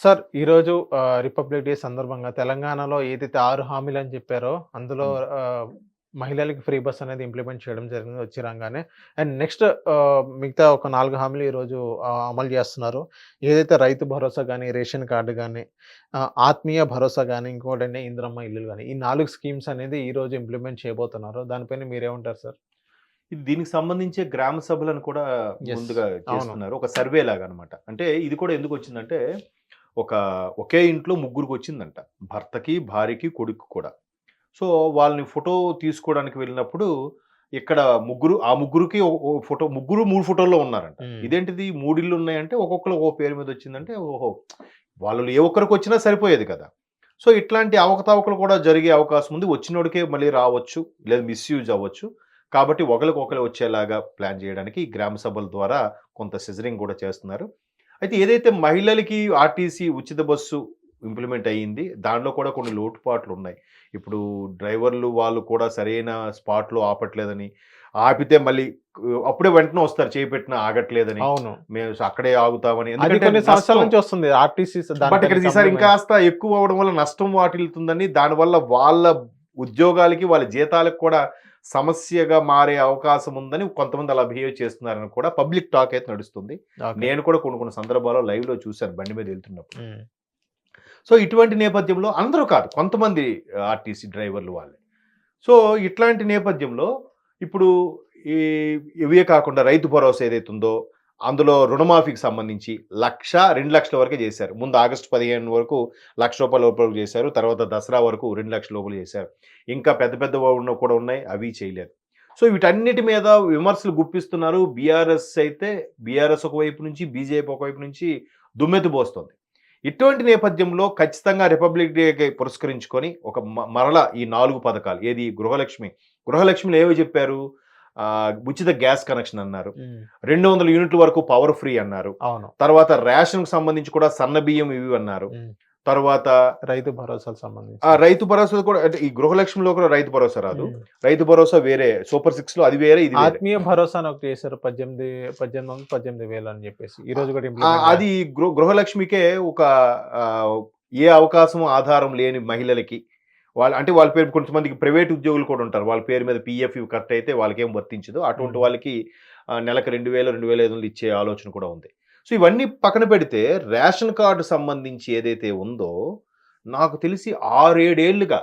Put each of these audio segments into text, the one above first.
Sir ఈరోజు republic day సందర్భంగా తెలంగాణలో ఏదైతే 6 హామీలు అని చెప్పారో అందులో మహిళలకి ఫ్రీ బస్ అనేది ఇంప్లిమెంట్ చేయడం జరిగింది వచ్చి రాంగానే. అండ్ నెక్స్ట్ మిగతా ఒక 4 హామీలు ఈరోజు అమలు చేస్తున్నారు. ఏదైతే రైతు భరోసా గాని, రేషన్ కార్డ్ ఆహ్, ఆత్మీయ భరోసా గాని, ఇంకోటండి ఇందిరమ్మ ఇల్లులు గాని, ఈ 4 స్కీమ్స్ అనేది ఈరోజు ఇంప్లిమెంట్ చేయబోతున్నారు. దానిపైన మీరేమంటారు సార్? ఇది దీనికి సంబంధించే గ్రామ సభలను కూడా. ముందుగా. చేస్తున్నారు. ఒక సర్వే లాగా అన్నమాట. అంటే ఇది కూడా ఎందుకొచ్చిందంటే, ఒక ఒకే ఇంట్లో ముగ్గురికొచ్చిందంట. భర్తకి, భార్యకి, కొడుక్కి కూడా. సో, వాళ్ళని ఫోటో తీసుకోవడానికి వెళ్ళినప్పుడు, ఇక్కడ ముగ్గురు ఆ ముగ్గురికి ఓ ఓ ఫోటో ముగ్గురు 3 ఫోటోల్లో ఉన్నారంట. ఇదేంటిది 3 ఇళ్ళు ఉన్నాయంటే ఒక్కొక్కళ్ళు ఒక్కో పేరు మీద వచ్చిందంటే, ఓహో! వాళ్ళలో ఏ ఒక్కరికొచ్చినా సరిపోయేది కదా! సో, ఇట్లాంటి అవకతవకలు కూడా జరిగే అవకాశం ఉంది. వచ్చినోడికే మళ్ళీ రావచ్చు. లేదా మిస్‌యూజ్ అవ్వచ్చు. కాబట్టి ఒకళ్ళకొకళ్ళు వచ్చేలాగా ప్లాన్ చేయడానికి గ్రామ సభల ద్వారా కొంత సిజరింగ్ కూడా చేస్తున్నారు. అయితే ఏదైతే మహిళలకి ఆర్టీసీ ఉచిత బస్సు ఇంప్లిమెంట్ అయ్యింది. దాంట్లో కూడా కొన్ని లోటుపాట్లున్నాయి. ఇప్పుడు డ్రైవర్లు వాళ్ళు కూడా సరైన స్పాట్‌లో ఆపట్లేదని, ఆపితే మళ్ళీ అప్పుడే వెంటనే వస్తారు చేయి పెట్టినా ఆగట్లేదని, అవును. మేము అక్కడే ఆగుతామని. కొన్ని సంవత్సరాల. నుంచి వస్తుంది. ఆర్టీసీ బట్ దానిపైన ఇక్కడ ఈసారి ఇంకాస్త ఎక్కువ అవ్వడం వల్ల నష్టం వాటిల్లుతుందని, దానివల్ల వాళ్ళ ఉద్యోగాలకి, వాళ్ళ జీతాలకు కూడా సమస్యగా మారే అవకాశం ఉందని కొంతమంది అలా బిహేవ్ చేస్తున్నారని కూడా పబ్లిక్ టాక్ అయితే నడుస్తుంది. నేను కూడా కొన్ని కొన్ని సందర్భాల్లో లైవ్‌లో చూశాను బండి మీద వెళ్తున్నప్పుడు. సో, ఇటువంటి నేపథ్యంలో అందరూ కాదు. కొంతమంది ఆర్టీసీ డ్రైవర్లు వాళ్ళే. సో, ఇట్లాంటి నేపథ్యంలో ఇప్పుడు ఈ ఇవే కాకుండా రైతు భరోసా ఏదైతే ఉందో, అందులో రుణమాఫీకి సంబంధించి లక్ష రెండు లక్షల వరకే చేశారు. ముందు ఆగస్టు 15 వరకు లక్ష రూపాయల వరకు చేశారు. తర్వాత దసరా వరకు రెండు లక్షల లోపల చేశారు. ఇంకా పెద్ద పెద్ద ఉన్న కూడా ఉన్నాయి. అవి చేయలేదు. సో, వీటన్నిటి మీద విమర్శలు గుప్పిస్తున్నారు. బీఆర్ఎస్ అయితే బీఆర్ఎస్ ఒకవైపు నుంచి, బీజేపీ ఒకవైపు నుంచి దుమ్మెత్తిపోస్తోంది. ఇటువంటి నేపథ్యంలో ఖచ్చితంగా రిపబ్లిక్ డేకి పురస్కరించుకొని ఒక మ మరల ఈ నాలుగు పథకాలు ఏది గృహలక్ష్మి. గృహలక్ష్మిలో ఏవో చెప్పారు? ఉచిత గ్యాస్ కనెక్షన్ అన్నారు. హ్మ్. 200 యూనిట్ల వరకు పవర్ ఫ్రీ అన్నారు. అవును. తర్వాత రేషన్‌కి సంబంధించి కూడా సన్న బియ్యం ఇవి అన్నారు. తర్వాత రైతు భరోసాకు సంబంధించి. ఆ రైతు భరోసా కూడా అంటే ఈ గృహలక్ష్మిలో కూడా రైతు భరోసా రాదు. రైతు భరోసా వేరే సూపర్ సిక్స్‌లో అది వేరే ఇది. ఆత్మీయ భరోసా ఒకటి చేశారు. 18 1800 18,000 అని చెప్పేసి. ఈ రోజు కూడా అది గృహలక్ష్మికే ఒక ఏ అవకాశం ఆధారం లేని మహిళలకి వాళ్ళ అంటే వాళ్ళ పేరు కొంతమందికి ప్రైవేట్ ఉద్యోగులు కూడా ఉంటారు. వాళ్ళ పేరు మీద పీఎఫ్ ఇవి కట్ అయితే వాళ్ళకేం వర్తించదు. అటువంటి. వాళ్ళకి నెలకు 2000, 2500 ఇచ్చే ఆలోచన కూడా ఉంది. సో, ఇవన్నీ పక్కన పెడితే రేషన్ కార్డ్ సంబంధించి ఏదైతే ఉందో, నాకు తెలిసి 6, 7 ఏళ్ళుగా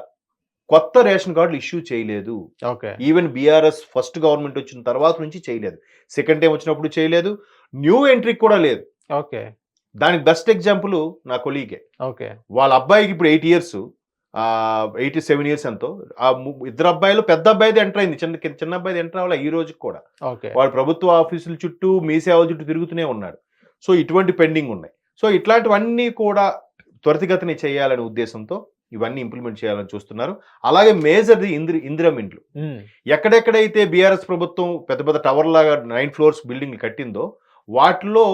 కొత్త రేషన్ కార్డులు ఇష్యూ చేయలేదు. Okay. Even BRS first government వచ్చిన తర్వాత నుంచి చేయలేదు. సెకండ్ టైమ్ వచ్చినప్పుడు చేయలేదు. న్యూ ఎంట్రీకి కూడా లేదు. ఓకే. దానికి బెస్ట్ ఎగ్జాంపుల్ నా కొలీగే. ఓకే. వాళ్ళ అబ్బాయికి ఇప్పుడు 8 ఇయర్స్ ఆహ్, 87 ఇయర్స్ ఎంతో. ఆ ఇద్దరు అబ్బాయిలు పెద్ద అబ్బాయిది ఎంటర్ అయింది. చిన్న చిన్న అబ్బాయిది ఎంటర్ అవ్వలే ఈ రోజుకి కూడా. వాడు ప్రభుత్వ ఆఫీసుల చుట్టూ, మీ సేవల చుట్టూ తిరుగుతూనే ఉన్నాడు. సో, ఇటువంటి పెండింగ్ ఉన్నాయి. సో, ఇట్లాంటివన్నీ కూడా త్వరితగతిన చేయాలనే ఉద్దేశంతో ఇవన్నీ ఇంప్లిమెంట్ చేయాలని చూస్తున్నారు. అలాగే మేజర్‌ది ఇందిర ఇందిరమ్మ ఇండ్లు. ఎక్కడెక్కడైతే బీఆర్ఎస్ ప్రభుత్వం పెద్ద పెద్ద టవర్‌లాగా 9 ఫ్లోర్స్ బిల్డింగ్‌లు కట్టిందో, వాటిలో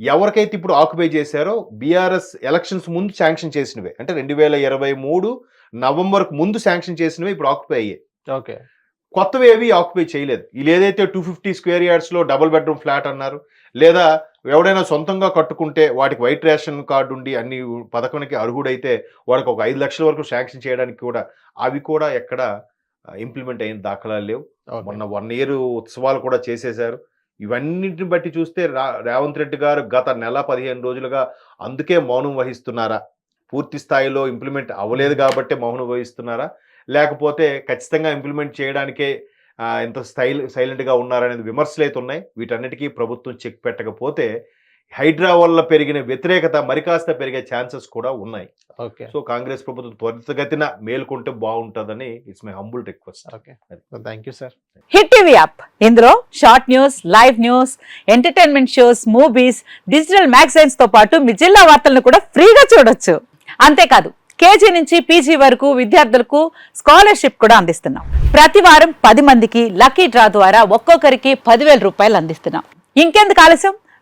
ఎవరికైతే ఇప్పుడు ఆక్యుపై చేశారో బీఆర్ఎస్ ఎలక్షన్స్ ముందు శాంక్షన్ చేసినవే. అంటే 2023 నవంబర్‌కు ముందు శాంక్షన్ చేసినవే ఇప్పుడు ఆక్యుపై అయ్యాయి. ఓకే. కొత్తవి ఏవి ఆక్యుపై చేయలేదు. ఈళ్ళేదైతే 250 స్క్వేర్ యార్డ్స్‌లో డబుల్ బెడ్‌రూమ్ ఫ్లాట్ అన్నారు. లేదా ఎవడైనా సొంతంగా కట్టుకుంటే వాటికి వైట్ రేషన్ కార్డ్ ఉండి అన్ని పథకానికి అర్హుడైతే వాడికి ఒక 5,00,000 వరకు శాంక్షన్ చేయడానికి కూడా అవి కూడా ఎక్కడ ఇంప్లిమెంట్ అయిన దాఖలాలు లేవు. మొన్న 1 ఇయర్ ఉత్సవాలు కూడా చేసేశారు. ఇవన్నిటిని బట్టి చూస్తే రా రేవంత్ రెడ్డి గారు గత నెల 15 రోజులుగా అందుకే మౌనం వహిస్తున్నారా? పూర్తి స్థాయిలో ఇంప్లిమెంట్ అవ్వలేదు కాబట్టే మౌనం వహిస్తున్నారా? లేకపోతే ఖచ్చితంగా ఇంప్లిమెంట్ చేయడానికే ఇంత స్టైల్ సైలెంట్‌గా ఉన్నారనేది విమర్శలైతే ఉన్నాయి. వీటన్నిటికీ ప్రభుత్వం చెక్ పెట్టకపోతే హైడ్రా వల్ల పెరిగిన వ్యతిరేకత మరికాస్త పెరిగే ఛాన్సెస్ కూడా ఉన్నాయి. ఓకే. సో, కాంగ్రెస్ ప్రభుత్వం త్వరితగతిన మేలుకుంటే బావుంటదని it's my humble request. Okay. Thank you sir. Hit TV app ఇందులో short news live news entertainment shows movies digital మ్యాగజైన్స్తో పాటు మీ జిల్లా వార్తలను కూడా ఫ్రీగా చూడొచ్చు అంతేకాదు కేజీ నుంచి పీజీ వరకు విద్యార్థులకు స్కాలర్షిప్ కూడా అందిస్తున్నాం ప్రతి వారం పది మందికి లక్కీ డ్రా ద్వారా ఒక్కొక్కరికి పదివేల రూపాయలు అందిస్తున్నాం ఇంకెందుకు ఆలస్యం